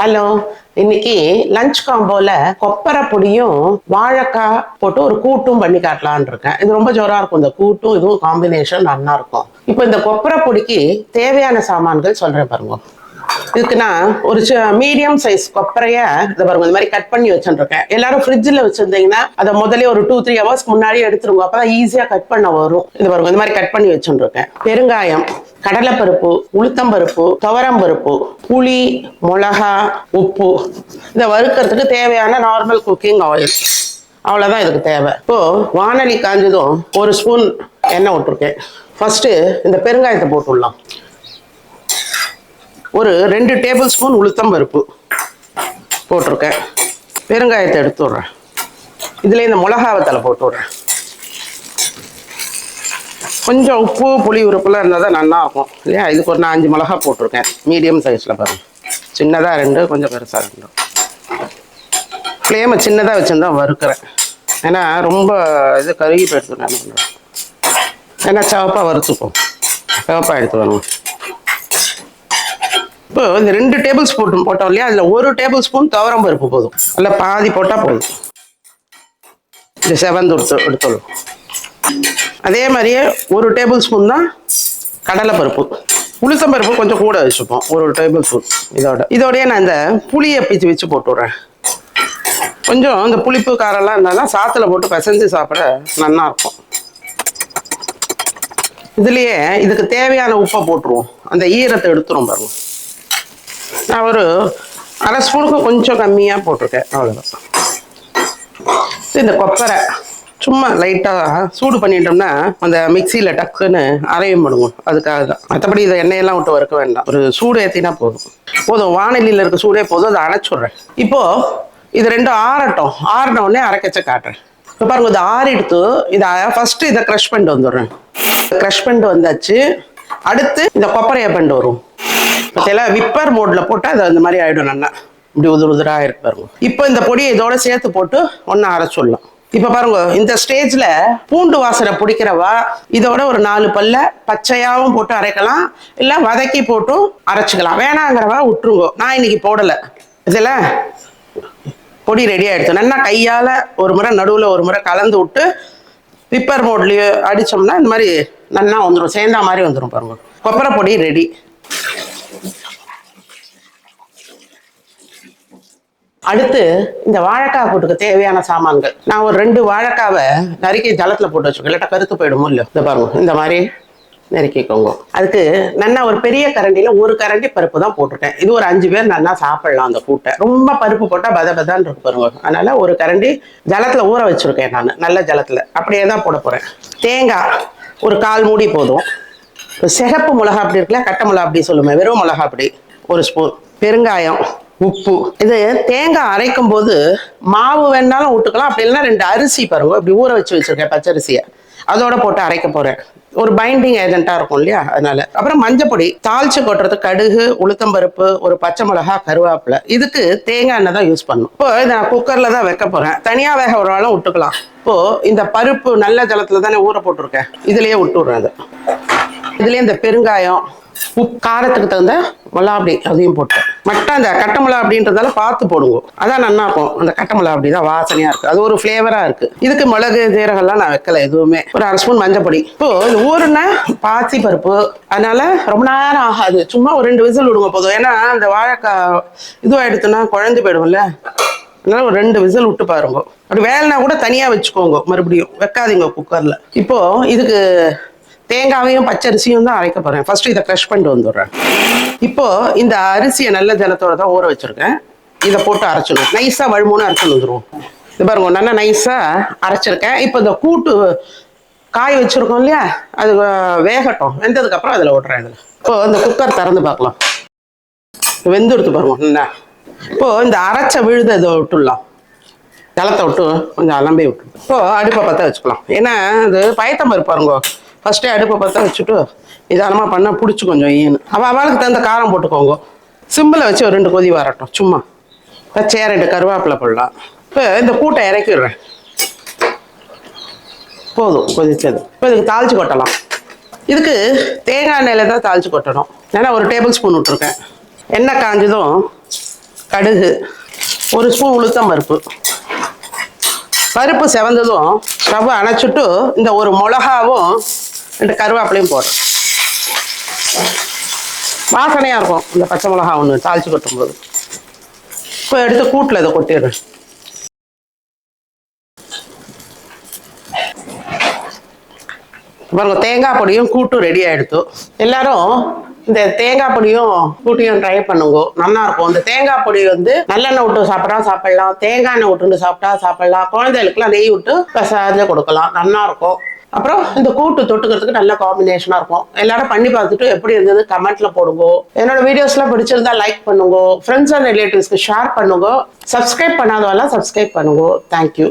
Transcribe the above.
Hello இன்னைக்கு lunch காம்போல கொப்பரை பொடியும் வாழைக்காய் போட்டு ஒரு கூட்டும் பண்ணி காட்டலாம்னு இருக்கேன். இது ரொம்ப ஜோரா இருக்கும். இந்த கூட்டும் இதுவும் காம்பினேஷன் நல்லா இருக்கும். இப்போ இந்த கொப்பரை பொடிக்கு தேவையான சாமான்கள் சொல்றேன் பாருங்க. இதுக்கு நான் ஒரு மீடியம் சைஸ் கொப்பரைய இதை பாருங்க இந்த மாதிரி கட் பண்ணி வச்சுருக்கேன் எல்லாரும் ஃப்ரிட்ஜில் வச்சிருந்தீங்கன்னா அதை முதல்ல ஒரு டூ த்ரீ ஹவர்ஸ் முன்னாடியே எடுத்துருங்க. அப்பதான் ஈஸியாக கட் பண்ண வரும். இது பாருங்க இந்த மாதிரி கட் பண்ணி வச்சுருக்கேன் பெருங்காயம் கடலைப்பருப்பு உளுத்தம்பருப்பு துவரம்பருப்பு புளி மிளகா உப்பு. இதை வறுக்கிறதுக்கு தேவையான நார்மல் குக்கிங் ஆயில் அவ்வளோதான் இதுக்கு தேவை. இப்போ வானலி காஞ்சதும் ஒரு ஸ்பூன் எண்ணெய் விட்டுருக்கேன். ஃபர்ஸ்ட் இந்த பெருங்காயத்தை போட்டுடலாம். ஒரு ரெண்டு டேபிள் ஸ்பூன் உளுத்தம் பருப்பு போட்டிருக்கேன். பெருங்காயத்தை எடுத்து விட்றேன். இதில் இந்த மிளகாவத்தில் போட்டு விட்றேன். கொஞ்சம் உப்பு புளி உறுப்புலாம் இருந்தால் தான் நல்லா இருக்கும் இல்லையா? இதுக்கு ஒரு நான் அஞ்சு மிளகா போட்டிருக்கேன். மீடியம் சைஸில் பாருங்கள் சின்னதாக ரெண்டு கொஞ்சம் பெருசாக ரெண்டு. ஃப்ளேமை சின்னதாக வச்சுருந்தா வறுக்கிறேன். ஏன்னா ரொம்ப இது கருகி போயிடுத்து நான் ஏன்னா சிவப்பாக வறுத்துப்போம். சிவப்பாக எடுத்து வரணும் இப்போ இந்த ரெண்டு டேபிள் ஸ்பூன் போட்டோம் இல்லையா? அதில் ஒரு டேபிள் ஸ்பூன் துவரம் பருப்பு போதும். இல்லை பாதி போட்டால் போதும். இந்த செவந்து எடுத்து எடுத்துடும் அதே மாதிரியே ஒரு டேபிள் ஸ்பூன் தான் கடலை பருப்பு. உளுத்தம் பருப்பு கொஞ்சம் கூட வச்சுப்போம். ஒரு டேபிள் ஸ்பூன் இதோட. இதோடய நான் இந்த புளியை பிச்சு வச்சு போட்டு விட்றேன். கொஞ்சம் இந்த புளிப்பு காரெல்லாம் இருந்தால் தான் சாத்தில் போட்டு பிசைஞ்சு சாப்பிட நல்லாயிருக்கும் இதுலேயே இதுக்கு தேவையான உப்பை போட்டுருவோம். அந்த ஈரத்தை எடுத்துரும் பாருங்க. நான் ஒரு அரை ஸ்பூனுக்கு கொஞ்சம் கம்மியாக போட்டிருக்கேன். அவ்வளோதான் இந்த கொப்பரை சும்மா லைட்டாக சூடு பண்ணிட்டோம்னா அந்த மிக்சியில் டக்குன்னு அரையும் பண்ணுவோம் அதுக்காக தான். மற்றபடி இதை எண்ணெயெல்லாம் விட்டு வறுக்க வேண்டாம். ஒரு சூடு ஏற்றினா போதும். போதும். வானிலையில் இருக்க சூடே போதும். அதை அணைச்சுட்றேன். இப்போது இது ரெண்டும் ஆறட்டும். ஆறின உடனே அரைக்கச்ச காட்டுறேன். இப்போ பாருங்க இது ஆறிடுத்து. இதை ஃபஸ்ட்டு இதை க்ரஷ் பண்ணிட்டு வந்துடுறேன். க்ரஷ் பண்ணிட்டு வந்தாச்சு. அடுத்து இந்த கொப்பரையை பண்ணிட்டு வரும் சில விப்பர் மோட்ல போட்டால் அது அந்த மாதிரி ஆயிடும் நல்லா. இப்படி உதிர் உதிராக இருக்கு பாருங்க. இப்போ இந்த பொடியை இதோட சேர்த்து போட்டு ஒன்றா அரைச்சிடலாம் இப்போ பாருங்க இந்த ஸ்டேஜ்ல பூண்டு வாசனை பிடிக்கிறவா இதோட ஒரு நாலு பல்ல பச்சையாவும் போட்டு அரைக்கலாம் இல்லை வதக்கி போட்டும் அரைச்சிக்கலாம். வேணாங்கிறவா விட்டுருங்க. நான் இன்னைக்கு போடலை. இதில் பொடி ரெடி ஆயிடுச்சு. நல்லா கையால் ஒரு முறை நடுவில் ஒரு முறை கலந்து விட்டு விப்பர் மோட்லேயே அடித்தோம்னா இந்த மாதிரி நல்லா வந்துடும் சேர்ந்தா மாதிரி வந்துடும் பாருங்க. கொப்பரை பொடி ரெடி அடுத்து இந்த வாழைக்காய் கூட்டுக்கு தேவையான சாமான்கள். நான் ஒரு ரெண்டு வாழைக்காவை நறுக்கி ஜலத்தில் போட்டு வச்சுக்கோங்க இல்லாட்டா கருத்து போயிடுமோ இல்லையோ? இந்த பாருங்க. இந்த மாதிரி நெருக்கிக்கோங்க அதுக்கு நல்லா ஒரு பெரிய கரண்டியில் ஒரு கரண்டி பருப்பு தான் போட்டுட்டேன் இது ஒரு அஞ்சு பேர் நல்லா சாப்பிடலாம் அந்த கூட்டை. ரொம்ப பருப்பு போட்டால் பத பதான்னு இருக்கு பாருங்க. அதனால் ஒரு கரண்டி ஜலத்தில் ஊற வச்சுருக்கேன் நான். நல்ல ஜலத்தில். அப்படியே தான் போட போகிறேன் தேங்காய் ஒரு கால் மூடி போதும். சிகப்பு மிளகா அப்படி இருக்குல்ல? கட்டை மிளகா அப்படி சொல்லுமே. வெறும் மிளகா அப்படி. ஒரு ஸ்பூன் பெருங்காயம். உப்பு. இது தேங்காய் அரைக்கும் போது மாவு வேணாலும் விட்டுக்கலாம் அப்படி இல்லைன்னா ரெண்டு அரிசி பாருங்க. இப்படி ஊற வச்சு வச்சிருக்கேன் பச்சரிசியை. அதோட போட்டு அரைக்க போறேன். ஒரு பைண்டிங் ஏஜென்ட்டா இருக்கும் இல்லையா? அதனால. அப்புறம் மஞ்சப்பொடி. தாளிச்சு கொட்டுறது கடுகு உளுத்தம்பருப்பு ஒரு பச்சை மிளகா கருவேப்பிலை. இதுக்கு தேங்காய் எண்ணெய் தான் யூஸ் பண்ணும் இப்போ இதை நான் குக்கர்ல தான் வைக்க போறேன். தனியா வேக ஒரு ஆளும் விட்டுக்கலாம் இப்போ இந்த பருப்பு நல்ல ஜலத்துல தானே ஊற போட்டிருக்கேன். இதுலயே விட்டு விடுறேன் இதுலேயே இதுலயே இந்த பெருங்காயம் உப்பு காரத்துக்கு தகுந்த மிளாபடி அதையும் போட்டேன். மட்டும் அந்த கட்டை மிளா அப்படின்றதால பார்த்து போடுங்க. அதான் நல்லா இருக்கும் அந்த கட்டை அப்படி தான் வாசனையா இருக்கு. அது ஒரு ஃப்ளேவராக இருக்கு. இதுக்கு மிளகு ஜீரகம்லாம் நான் வைக்கல எதுவுமே. ஒரு அரை ஸ்பூன் மஞ்சப்பொடி இப்போ இது ஊறுனா பாசி பருப்பு. அதனால ரொம்ப நேரம் ஆகாது. சும்மா ஒரு ரெண்டு விசில் விடுங்க போதும். ஏன்னா அந்த வாழைக்காய் இதுவாயிடுத்துன்னா குழஞ்சு போயிடும்ல. அதனால ஒரு ரெண்டு விசில் விட்டு பாருங்க. அப்படி வேலைனா கூட தனியா வச்சுக்கோங்க. மறுபடியும். வைக்காதீங்க குக்கர்ல இப்போ இதுக்கு தேங்காவையும் பச்சரிசியும் தான் அரைக்க போகிறேன் ஃபஸ்ட்டு இதை க்ரஷ் பண்ணிட்டு வந்துடுறேன். இப்போது இந்த அரிசியை நல்ல ஜலத்தோட தான் ஊற வச்சுருக்கேன். இதை போட்டு அரைச்சிடும் நைஸாக வழுமூணு அரைச்சிட்டு வந்துடுவோம். இது பாருங்க நல்லா நைஸாக அரைச்சிருக்கேன். இப்போ இந்த கூட்டு காய் வச்சுருக்கோம் இல்லையா? அது வேகட்டும். வெந்ததுக்கப்புறம் அதில் விட்றேன் இதில். இப்போது இந்த குக்கர் திறந்து பார்க்கலாம். வெந்து எடுத்து பாருங்க என்ன இப்போது இந்த அரைச்ச விழுத இதை விட்டுடலாம். ஜலத்தை விட்டு கொஞ்சம் அலம்பி விட்டு இப்போது அடுப்பை பற்ற வச்சுக்கலாம். ஏன்னா அது பயத்தம்பருப்பு பாருங்க. ஃபஸ்ட்டே அடுப்பை பற்ற வச்சுட்டு நிதானமாக பண்ணால் பிடிச்சி கொஞ்சம் ஈனு. அவள் அவளுக்கு தகுந்த காரம் போட்டுக்கோங்க. சிம்பிளை வச்சு ஒரு ரெண்டு கொதி வரட்டும். சும்மா. பச்சையா ரெண்டு கருவேப்பிலை போடலாம். இப்போ இந்த கூட்டை இறக்கிடுறேன். போதும் கொதிச்சது இப்போ இதுக்கு தாளிச்சு கொட்டலாம். இதுக்கு தேங்காய் எண்ணெயில் தான் தாளிச்சு கொட்டணும். ஏன்னா ஒரு டேபிள் ஸ்பூன் விட்டுருக்கேன். எண்ணெய் காஞ்சதும் கடுகு ஒரு ஸ்பூன் உளுத்தம் பருப்பு. பருப்பு செவந்ததும் ஸ்டவ் அணைச்சிட்டு இந்த ஒரு மிளகாவும் ரெண்டு கருவேப்பிலையும் போடுறேன் வாசனையாக இருக்கும். இந்த பச்சை மிளகா ஒன்று தாளிச்சு கொட்டும்போது. இப்போ எடுத்து கூட்டில் இதை கொட்டிடுறேன். பாருங்க தேங்காய் பொடியும் கூட்டும் ரெடி ஆகிடுத்தோம் எல்லாரும் இந்த தேங்காய் பொடியும் கூட்டியும் ட்ரை பண்ணுங்க. நல்லா இருக்கும். இந்த தேங்காய் பொடி வந்து நல்லெண்ணெய் விட்டு சாப்பிட்டா சாப்பிடலாம். தேங்காய் எண்ணெய் விட்டு சாப்பிட்டா சாப்பிடலாம். குழந்தைகளுக்குலாம் நெய் விட்டு பசாஞ்சு கொடுக்கலாம். நல்லா இருக்கும். அப்புறம் இந்த கூட்டு தொட்டுக்கிறதுக்கு நல்ல காம்பினேஷனா இருக்கும். எல்லாரும் பண்ணி பார்த்துட்டு எப்படி இருந்தது கமெண்ட்ல போடுங்க. என்னோட வீடியோஸ்லாம் பிடிச்சிருந்தா லைக் பண்ணுங்க. ஃப்ரெண்ட்ஸ் அண்ட் ரிலேட்டிவ்ஸ்க்கு ஷேர் பண்ணுங்க. சப்ஸ்கிரைப் பண்ணாதவெல்லாம் சப்ஸ்கிரைப் பண்ணுங்க. Thank you